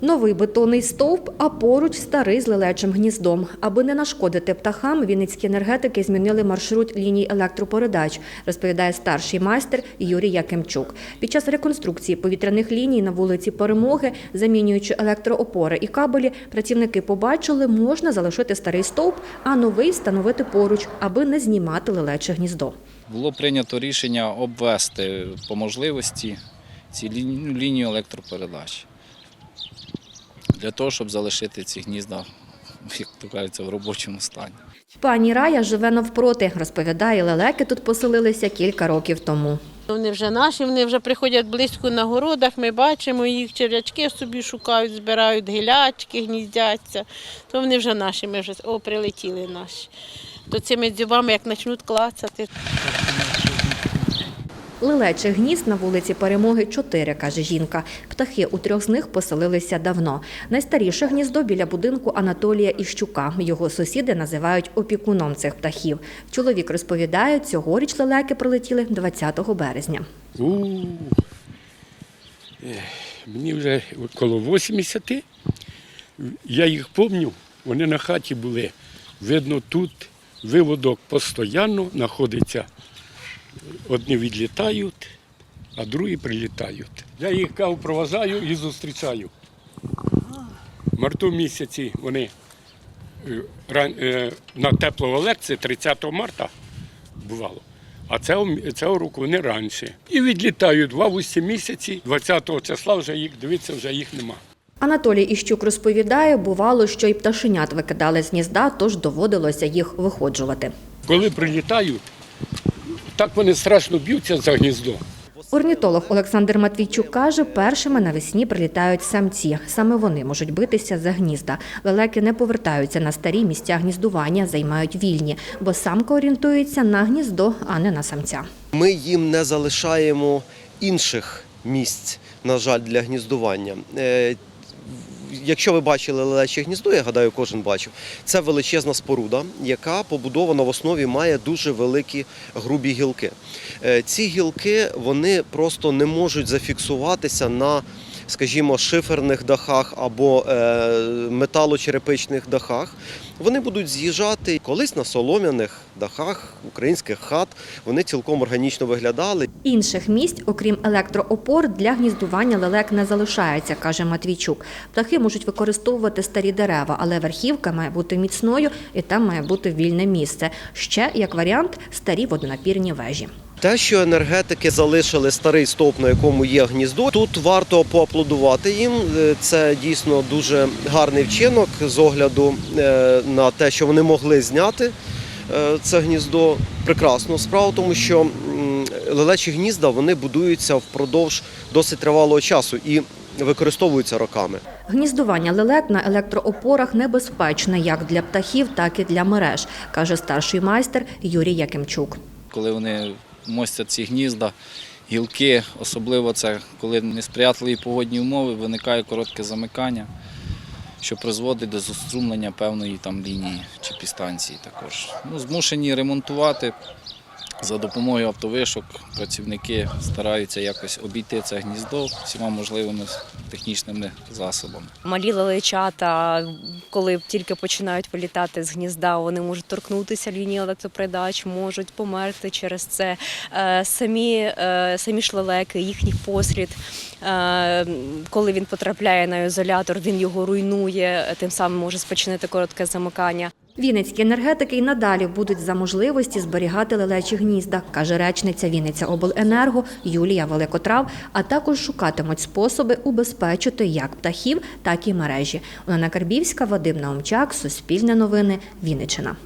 Новий бетонний стовп, а поруч старий з лелечим гніздом. Аби не нашкодити птахам, вінницькі енергетики змінили маршрут ліній електропередач, розповідає старший майстер Юрій Якимчук. Під час реконструкції повітряних ліній на вулиці Перемоги, замінюючи електроопори і кабелі, працівники побачили, можна залишити старий стовп, а новий встановити поруч, аби не знімати лелече гніздо. Було прийнято рішення обвести по можливості ці лінію, лінію електропередач для того, щоб залишити ці гнізда, як то кажеться, в робочому стані. Пані Рая живе навпроти, розповідає, лелеки тут поселилися кілька років тому. Вони вже наші, вони вже приходять близько на городах, ми бачимо їх, черв'ячки собі шукають, збирають гілячки, гніздяться. То вони вже наші, ми вже о, прилетіли наші. То цими дзюбами, як почнуть клацати, Лелечих гнізд на вулиці Перемоги чотири, каже жінка. Птахи у трьох з них поселилися давно. Найстаріше гніздо біля будинку Анатолія Іщука. Його сусіди називають опікуном цих птахів. Чоловік розповідає, цьогоріч лелеки прилетіли 20 березня. У, мені вже коло 80. Я їх пам'ятаю, вони на хаті були. Видно, тут виводок постійно знаходиться. Одні відлітають, а другі прилітають. Я їх кав проважаю і зустрічаю. В марту місяці вони е, е, на теплого лекції 30 марта бувало. А цього, цього року вони раніше. І відлітають в августі місяці, 20 числа вже їх, дивіться, вже їх нема. Анатолій Іщук розповідає, бувало, що й пташенят викидали з гнізда, тож доводилося їх виходжувати. Коли прилітають, так вони страшно б'ються за гніздо. Орнітолог Олександр Матвійчук каже, першими навесні прилітають самці. Саме вони можуть битися за гнізда. Лелеки не повертаються на старі місця гніздування, займають вільні, бо самка орієнтується на гніздо, а не на самця. Ми їм не залишаємо інших місць, на жаль, для гніздування. Якщо ви бачили лелече гніздо, я гадаю, кожен бачив, це величезна споруда, яка побудована в основі має дуже великі грубі гілки. Е, Ці гілки вони просто не можуть зафіксуватися на, скажімо, шиферних дахах або е, металочерепичних дахах. Вони будуть з'їжджати колись на солом'яних дахах українських хат. Вони цілком органічно виглядали. Інших місць, окрім електроопор, для гніздування лелек не залишається, каже Матвійчук. Птахи можуть використовувати старі дерева, але верхівка має бути міцною і там має бути вільне місце. Ще як варіант старі водонапірні вежі. Те, що енергетики залишили старий стовп, на якому є гніздо, тут варто поаплодувати їм. Е, Це дійсно дуже гарний вчинок з огляду е, на те, що вони могли зняти е, це гніздо. Прекрасно. Справа тому, що лелечі гнізда вони будуються впродовж досить тривалого часу і використовуються роками. Гніздування лелек на електроопорах небезпечне як для птахів, так і для мереж, каже старший майстер Юрій Якимчук. Коли вони мостять ці гнізда, гілки, особливо це коли несприятливі погодні умови, виникає коротке замикання, що призводить до заструмлення певної там лінії чи підстанції також. Ну, змушені ремонтувати. За допомогою автовишок працівники стараються якось обійти це гніздо всіма можливими технічними засобами. Малі лелечата, коли тільки починають вилітати з гнізда, вони можуть торкнутися лінії електропередач, можуть померти через це. Е, Самі, е, самі ж лелеки, їхній посрід, е, коли він потрапляє на ізолятор, він його руйнує, тим самим може спричинити коротке замикання. Вінницькі енергетики й надалі будуть за можливості зберігати лелечі гнізда, каже речниця Вінниця Обленерго Юлія Великотрав, а також шукатимуть способи убезпечити як птахів, так і мережі. Олена Карбівська, Вадим Наумчак, Суспільне новини, Вінниччина.